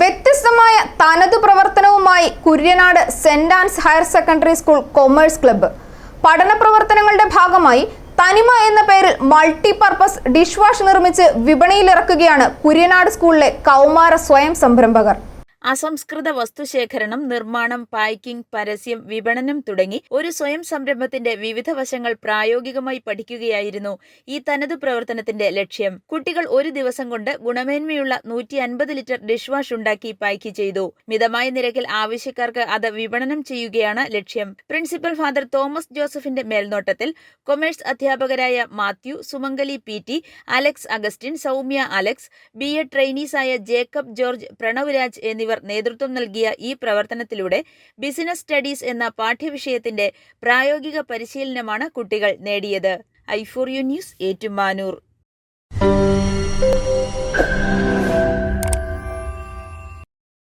വ്യത്യസ്തമായ തനതു പ്രവർത്തനവുമായി Kuryanad saint Ann's higher secondary school commerce club. പഠന പ്രവർത്തനങ്ങളുടെ ഭാഗമായി തനിമ എന്ന പേരിൽ മൾട്ടി പർപ്പസ് ഡിഷ് വാഷ് നിർമ്മിച്ച് വിപണിയിലിറക്കുകയാണ് കുര്യനാട് സ്കൂളിലെ കൗമാര സ്വയം സംരംഭകർ. അസംസ്കൃത വസ്തുശേഖരണം നിർമ്മാണം പായ്ക്കിംഗ് പരസ്യം വിപണനം തുടങ്ങി ഒരു സ്വയം സംരംഭത്തിന്റെ വിവിധ വശങ്ങൾ പ്രായോഗികമായി പഠിക്കുകയായിരുന്നു ഈ തനതു പ്രവർത്തനത്തിന്റെ ലക്ഷ്യം. കുട്ടികൾ ഒരു ദിവസം കൊണ്ട് ഗുണമേന്മയുള്ള നൂറ്റി അൻപത് ലിറ്റർ ഡിഷ് വാഷ് ഉണ്ടാക്കി പായ്ക്ക് ചെയ്തു. മിതമായ നിരക്കിൽ ആവശ്യക്കാർക്ക് അത് വിപണനം ചെയ്യുകയാണ് ലക്ഷ്യം. പ്രിൻസിപ്പൽ ഫാദർ തോമസ് ജോസഫിന്റെ മേൽനോട്ടത്തിൽ കൊമേഴ്സ് അധ്യാപകരായ Mathew Sumangali P T Alex Augustine Soumya Alex B A ട്രെയിനീസായ Jacob George Pranav Raj എന്നിവർ നേതൃത്വം നൽകിയ ഈ പ്രവർത്തനത്തിലൂടെ ബിസിനസ് സ്റ്റഡീസ് എന്ന പാഠ്യവിഷയത്തിന്റെ പ്രായോഗിക പരിശീലനമാണ് കുട്ടികൾ നേടിയത്. ഐഫോറിയു ന്യൂസ് ഏറ്റുമാനൂർ.